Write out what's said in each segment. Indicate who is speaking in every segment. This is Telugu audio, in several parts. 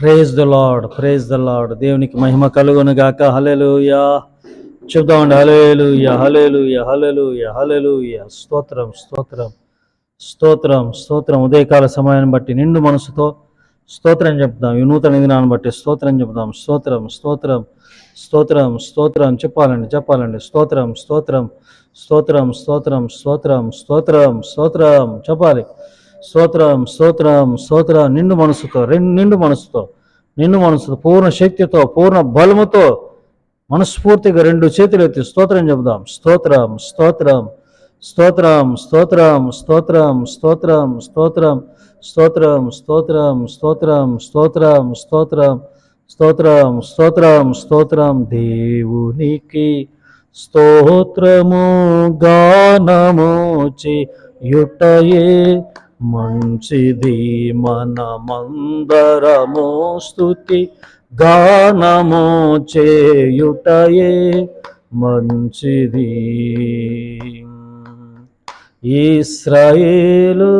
Speaker 1: Praise the Lord praise the Lord దేవునికి మహిమ కలుగును గాక. హల్లెలూయా చెప్దామండి హలేలు యహలేలు యహలేలు యహలేలు స్తోత్రం స్తోత్రం స్తోత్రం స్తోత్రం. ఉదయకాల సమయాన్ని బట్టి నిండు మనసుతో స్తోత్రం చెప్దాం ఈ నూతన దినాన్ని బట్టి స్తోత్రం చెప్దాం స్తోత్రం స్తోత్రం స్తోత్రం స్తోత్రం. చెప్పాలండి చెప్పాలండి. స్తోత్రం స్తోత్రం స్తోత్రం స్తోత్రం స్తోత్రం స్తోత్రం స్తోత్రం. చెప్పాలి. స్తోత్రం స్తోత్రం స్తోత్ర నిండు మనసుతో రెండు నిండు మనసుతో నిండు మనసుతో పూర్ణ శక్తితో పూర్ణ బలముతో మనస్ఫూర్తిగా రెండు చేతులు ఎత్తి స్తోత్రం చెబుదాం స్తోత్రం స్తోత్రం స్తోత్రం స్తోత్రం స్తోత్రం స్తోత్రం స్తోత్రం స్తోత్రం స్తోత్రం స్తోత్రం స్తోత్రం స్తోత్రం స్తోత్రం స్తోత్రం స్తోత్రం దేవునికి స్తోత్రము గానము యుటయే మంచిది మనమందరము స్థుతి గానము చేయుటయే మంచిది. ఇస్రాయేలు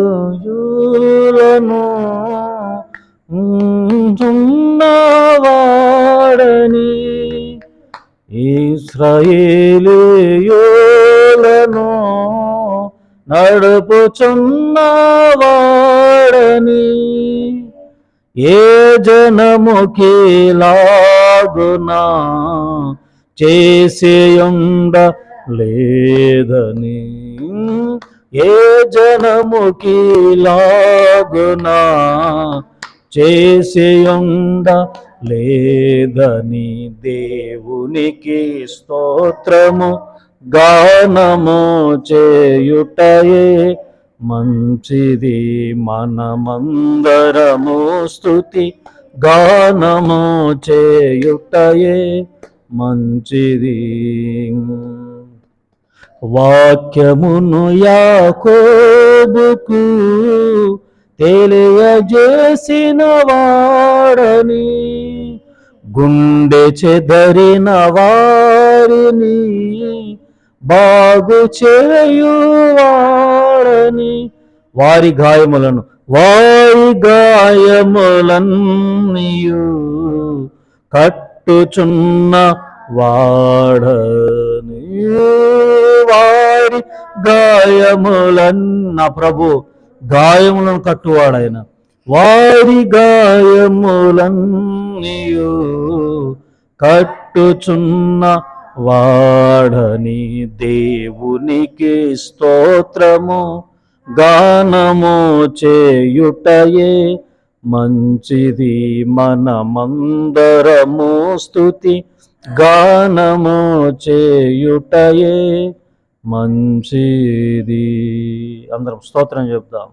Speaker 1: యూలను ఉన్నవాడని ఇస్రాయేలీయులను నడుపుచున్నవాడని ఏ జనముకి లాగునా చేసేయుండ లేదని ఏ జనముకి లాగునా చేసేయుండ లేదని దేవునికి స్తోత్రము గానము చేయుటయే మంచిది మనమందరము స్థుతి గానము చేయుటయే మంచిది. వాక్యమును యాకోబుకు తెలియజేసిన వాడని గుండె చెదరిన వారిని బాగు చేయువాడని వారి గాయములను వారి గాయములన్నీయు కట్టుచున్న వాడని వారి గాయములన్న ప్రభు గాయములను కట్టువాడైన వారి గాయములన్నీయు కట్టుచున్న వాడని దేవునికి స్తోత్రము గానము చేయుటయే మంచిది మనమందరము స్థుతి గానము చేయుటయే మంచిది. అందరం స్తోత్రం చెప్దాం.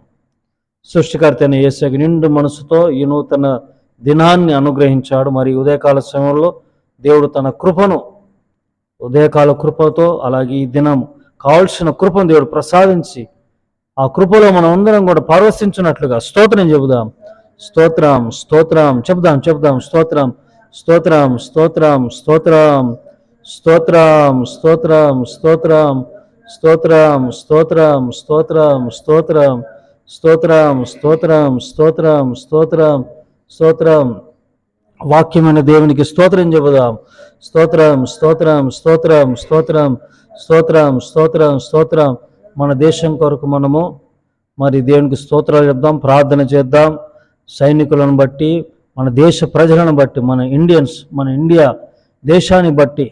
Speaker 1: సృష్టికర్త అయిన నిండు మనసుతో ఈ నూతన దినాన్ని అనుగ్రహించాడు. మరి ఉదయకాల సమయంలో దేవుడు తన కృపను ఉదయకాల కృపతో అలాగే ఈ దినం కావలసిన కృపను దేవుడు ప్రసాదించి ఆ కృపలో మనం అందరం కూడా పరవశించినట్లుగా స్తోత్రం చెబుదాం స్తోత్రం స్తోత్రం చెబుదాం చెబుదాం స్తోత్రం స్తోత్రం స్తోత్రం స్తోత్రం స్తోత్రం స్తోత్రం స్తోత్రం స్తోత్రం స్తోత్రం స్తోత్రం స్తోత్రం స్తోత్రం స్తోత్రం స్తోత్రం స్తోత్రం స్తోత్రం వాక్యమైన దేవునికి స్తోత్రం చెబుదాం. స్తోత్రం స్తోత్రం స్తోత్రం స్తోత్రం స్తోత్రం స్తోత్రం స్తోత్రం. మన దేశం కొరకు మనము మరి దేవునికి స్తోత్రాలు చెప్దాం ప్రార్థన చేద్దాం. సైనికులను బట్టి మన దేశ ప్రజలను బట్టి మన ఇండియన్స్ మన ఇండియా దేశాన్ని బట్టి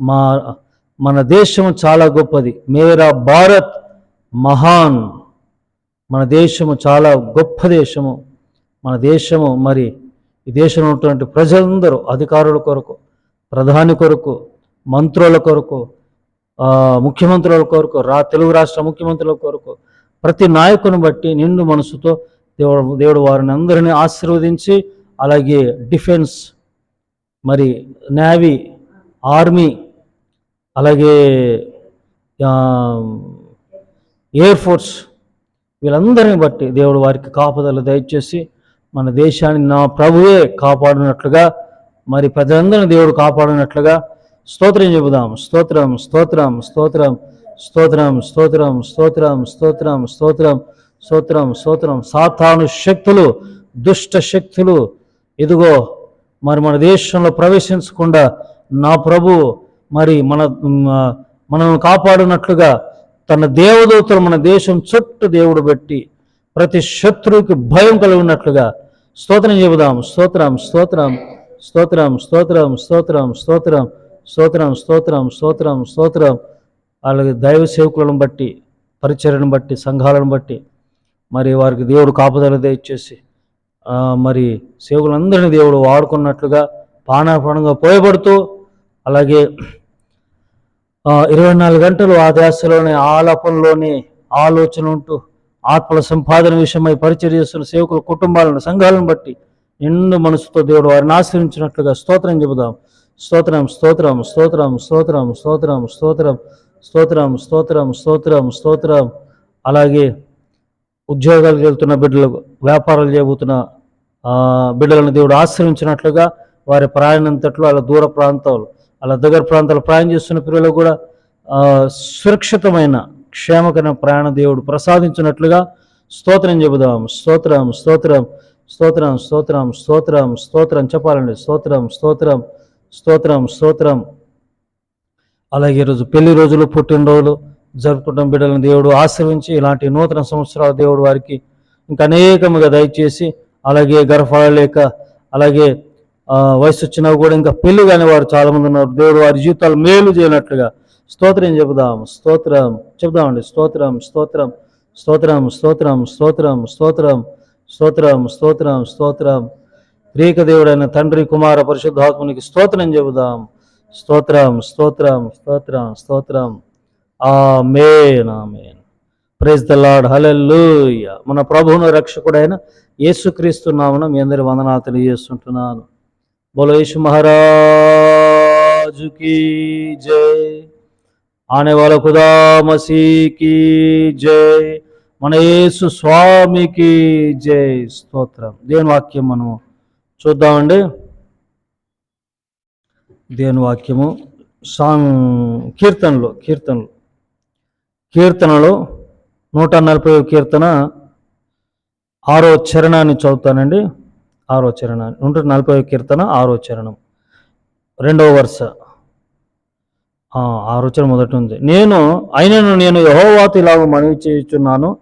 Speaker 1: మా మన దేశం చాలా గొప్పది. మేరా భారత్ మహాన్. మన దేశము చాలా గొప్ప దేశము. మన దేశము మరి ఈ దేశంలో ఉన్నటువంటి ప్రజలందరూ అధికారుల కొరకు ప్రధాని కొరకు మంత్రుల కొరకు ముఖ్యమంత్రుల కొరకు రా తెలుగు రాష్ట్ర ముఖ్యమంత్రుల కొరకు ప్రతి నాయకుని బట్టి నిండు మనసుతో దేవుడు దేవుడు వారిని అందరినీ ఆశీర్వదించి అలాగే డిఫెన్స్ మరి నేవీ ఆర్మీ అలాగే ఎయిర్ ఫోర్స్ వీళ్ళందరిని బట్టి దేవుడు వారికి కాపుదలు దయచేసి మన దేశాన్ని నా ప్రభువే కాపాడినట్లుగా మరి ప్రజలందరినీ దేవుడు కాపాడినట్లుగా స్తోత్రం చెబుదాం. స్తోత్రం స్తోత్రం స్తోత్రం స్తోత్రం స్తోత్రం స్తోత్రం స్తోత్రం స్తోత్రం స్తోత్రం స్తోత్రం. సాతాను శక్తులు దుష్ట శక్తులు ఇదిగో మరి మన దేశంలో ప్రవేశించకుండా నా ప్రభు మరి మన మనల్ని కాపాడినట్లుగా తన దేవదూతలు మన దేశం చుట్టూ దేవుడు పెట్టి ప్రతి శత్రువుకి భయం కలిగినట్లుగా స్తోత్రం చెబుదాం. స్తోత్రం స్తోత్రం స్తోత్రం స్తోత్రం స్తోత్రం స్తోత్రం స్తోత్రం స్తోత్రం స్తోత్రం స్తోత్రం. అలాగే దైవ సేవకులను బట్టి పరిచర్యను బట్టి సంఘాలను బట్టి మరి వారికి దేవుడు కాపుదల దయచేసి మరి సేవకులందరినీ దేవుడు వాడుకున్నట్లుగా పానాపణంగా పోయబడుతూ అలాగే ఇరవై నాలుగు గంటలు ఆ ధ్యాసలోనే ఆలపంలోని ఆలోచన ఉంటూ ఆత్మల సంపాదన విషయమై పరిచయం చేస్తున్న సేవకుల కుటుంబాలను సంఘాలను బట్టి నిండు మనసుతో దేవుడు వారిని ఆశ్రయించినట్లుగా స్తోత్రం చెబుదాం. స్తోత్రం స్తోత్రం స్తోత్రం స్తోత్రం స్తోత్రం స్తోత్రం స్తోత్రం స్తోత్రం స్తోత్రం స్తోత్రం. అలాగే ఉద్యోగాలకు వెళ్తున్న బిడ్డలకు వ్యాపారాలు చేయబోతున్న బిడ్డలను దేవుడు ఆశ్రయించినట్లుగా వారి ప్రయాణంతట్లో అలా దూర ప్రాంతాలు అలా దగ్గర ప్రాంతాలు ప్రయాణం చేస్తున్న పిల్లలకు కూడా సురక్షితమైన క్షేమకర ప్రయాణ దేవుడు ప్రసాదించినట్లుగా స్తోత్రం చెబుదాం. స్తోత్రం స్తోత్రం స్తోత్రం స్తోత్రం స్తోత్రం స్తోత్రం చెప్పాలండి. స్తోత్రం స్తోత్రం స్తోత్రం స్తోత్రం. అలాగే ఈరోజు పెళ్ళి రోజులు పుట్టినరోజులు జరుపుకుంటాం బిడ్డలను దేవుడు ఆశ్రయించి ఇలాంటి నూతన సంవత్సరాల దేవుడు వారికి ఇంకా అనేకముగా దయచేసి అలాగే గర్భఫలాలు లేక అలాగే వయసు వచ్చినా కూడా ఇంకా పెళ్ళి కాని వారు చాలామంది ఉన్నారు. దేవుడు వారి జీవితాలు మేలు చేయనట్లుగా స్తోత్రం చెబుదాం స్తోత్రం చెబుదామండి. స్తోత్రం స్తోత్రం స్తోత్రం స్తోత్రం స్తోత్రం స్తోత్రం స్తోత్రం స్తోత్రం స్తోత్రం. గ్రీక దేవుడైన తండ్రి కుమార పరిశుద్ధాత్మునికి స్తోత్రం చెబుదాం. స్తోత్రం స్తోత్రం స్తోత్రం స్తోత్రం. Amen amen. Praise the Lord hallelujah. మన ప్రభువును రక్షకుడైన యేసుక్రీస్తు నామన మీ అందరి వందనాలు తెలియజేస్తుంటున్నాను. బోలో యేసు మహారాజు జై ఆనే వాళ్ళ ఖుదా జై. మన యేసు స్వామికి జై స్తోత్రం. దేని వాక్యం మనం చూద్దామండి? దేని వాక్యము? సాంగ్ కీర్తనలు కీర్తనలు. కీర్తనలు నూట నలభై కీర్తన ఆరో చరణాన్ని చదువుతానండి. ఆరో చరణాన్ని నూట నలభై కీర్తన ఆరో చరణం. రెండవ వరుస. ఆలోచన మొదటి ఉంది. నేను అయినను నేను యహోవాతో ఇలాగ మనవి చేయుచున్నాను.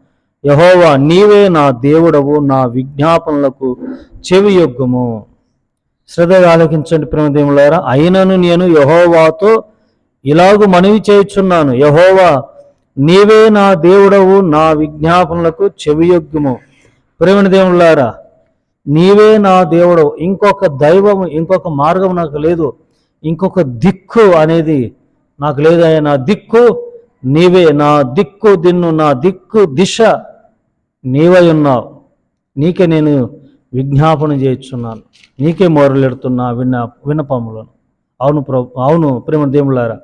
Speaker 1: యహోవా నీవే నా దేవుడవు నా విజ్ఞాపనలకు చెవి యొగ్గము శ్రద్ధగా ఆలోకించండి ప్రేమదేవులారా అయినను నేను యహోవాతో ఇలాగూ మనవి చేయుచున్నాను. యహోవా నీవే నా దేవుడవు నా విజ్ఞాపనలకు చెవియొగ్గుము. ప్రేమని దేవులారా నీవే నా దేవుడవు. ఇంకొక దైవము ఇంకొక మార్గం నాకు లేదు. ఇంకొక దిక్కు అనేది నాకు లేదయ్యా నా దిక్కు నీవే నా దిక్కు దిన్ను నా దిక్కు దిశ నీవై ఉన్నావు. నీకే నేను విజ్ఞాపన చేయించున్నాను నీకే మొరలెడుతున్నా విన్న విన్నపములను. అవును ప్రభు అవును ప్రేమ దేవులారా.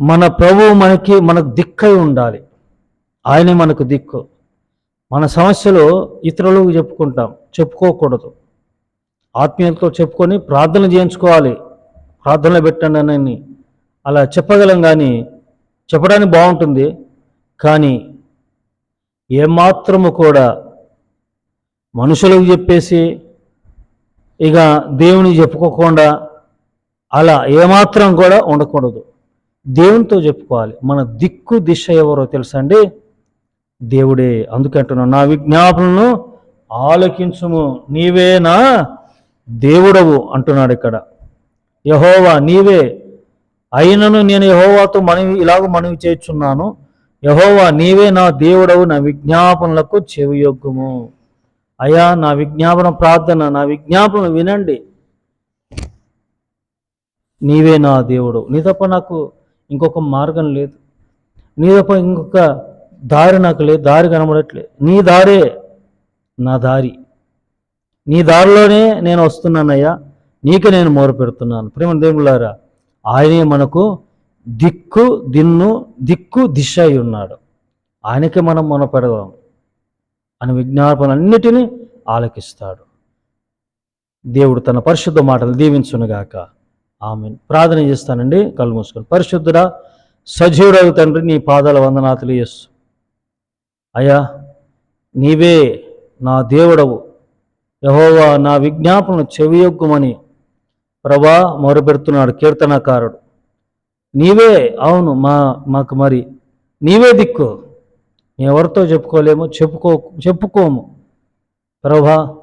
Speaker 1: మన ప్రభువు మనకి మనకు దిక్కై ఉండాలి. ఆయనే మనకు దిక్కు. మన సమస్యలు ఇతరులకు చెప్పుకుంటాం చెప్పుకోకూడదు. ఆత్మీయతతో చెప్పుకొని ప్రార్థన చేయించుకోవాలి. ప్రార్థనలో పెట్టండి అని అలా చెప్పగలం కానీ చెప్పడానికి బాగుంటుంది. కానీ ఏమాత్రము కూడా మనుషులకు చెప్పేసి ఇక దేవుని చెప్పుకోకుండా అలా ఏమాత్రం కూడా ఉండకూడదు. దేవునితో చెప్పుకోవాలి. మన దిక్కు దిశ ఎవరో తెలుసా అండి దేవుడే అందుకంటున్నాను నా విజ్ఞాపనను ఆలకించుము. నీవే నా దేవుడవు అంటున్నాడు ఇక్కడ. యహోవా నీవే. అయినను నేను యహోవాతో మనవి ఇలాగ మనవి చేస్తున్నాను యహోవా నీవే నా దేవుడవు నా విజ్ఞాపనలకు చెవియొగ్గుము. అయ్యా నా విజ్ఞాపన ప్రార్థన నా విజ్ఞాపన వినండి. నీవే నా దేవుడు నీ తప్ప నాకు ఇంకొక మార్గం లేదు. నీ తప్ప ఇంకొక దారి నాకు లేదు దారి కనబడట్లేదు. నీ దారే నా దారి. నీ దారిలోనే నేను వస్తున్నానయ్యా. నీకే నేను మొర పెడుతున్నాను ప్రేమ దేవుళ్ళారా ఆయనే మనకు దిక్కు దిన్ను దిక్కు దిశ అయి ఉన్నాడు. ఆయనకే మనం మన పెడదాం అని విజ్ఞాపనలన్నిటినీ ఆలకిస్తాడు. దేవుడు తన పరిశుద్ధ మాటలు దీవించునుగాక. ఆమె ప్రార్థన చేస్తానండి. కళ్ళు మూసుకొని. పరిశుద్ధుడా సజీవుడవు తండ్రి నీ పాదాల వందనాతులు చేస్తు అయ్యా నీవే నా దేవుడవు. యహోవా నా విజ్ఞాపనలు చెవియొగ్గుమని ప్రభా మొరపెడుతున్నాడు కీర్తనకారుడు. నీవే అవును మా మాకు మరి నీవే దిక్కు. ఎవరితో చెప్పుకోలేము చెప్పుకో చెప్పుకోము. ప్రభా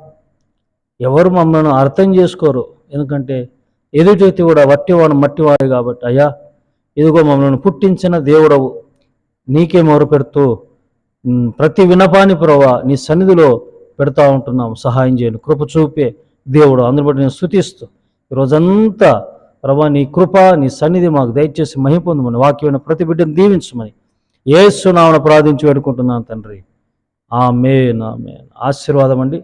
Speaker 1: ఎవరు మమ్మల్ని అర్థం చేసుకోరు. ఎందుకంటే ఎదుటి కూడా వట్టివాడు మట్టివాడు కాబట్టి అయ్యా ఇదిగో మమ్మల్ని పుట్టించిన దేవుడవు. నీకే మొరపెడుతూ ప్రతి వినపాని ప్రభా నీ సన్నిధిలో పెడతా ఉంటున్నాము. సహాయం చేయను. కృప చూపే దేవుడు. అందుబట్టి నేను స్థుతిస్తూ ఈరోజంతా ప్రభా నీ కృప నీ సన్నిధి మాకు దయచేసి మహిపొందమని వాక్యమైన ప్రతి బిడ్డను దీవించమని ఏసునామను ప్రార్థించి వేడుకుంటున్నాను తండ్రి. ఆ ఆమేన్. ఆశీర్వాదం అండి.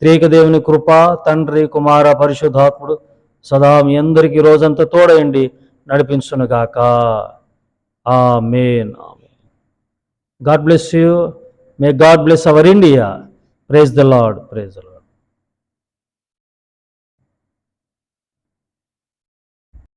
Speaker 1: త్రేక దేవుని కృప తండ్రి కుమార పరిశుద్ధాత్ముడు సదా మీ అందరికీ రోజంతా తోడయండి. నడిపించునుగాక. Amen amen. God bless you. May God bless our India. Praise the Lord praise the Lord.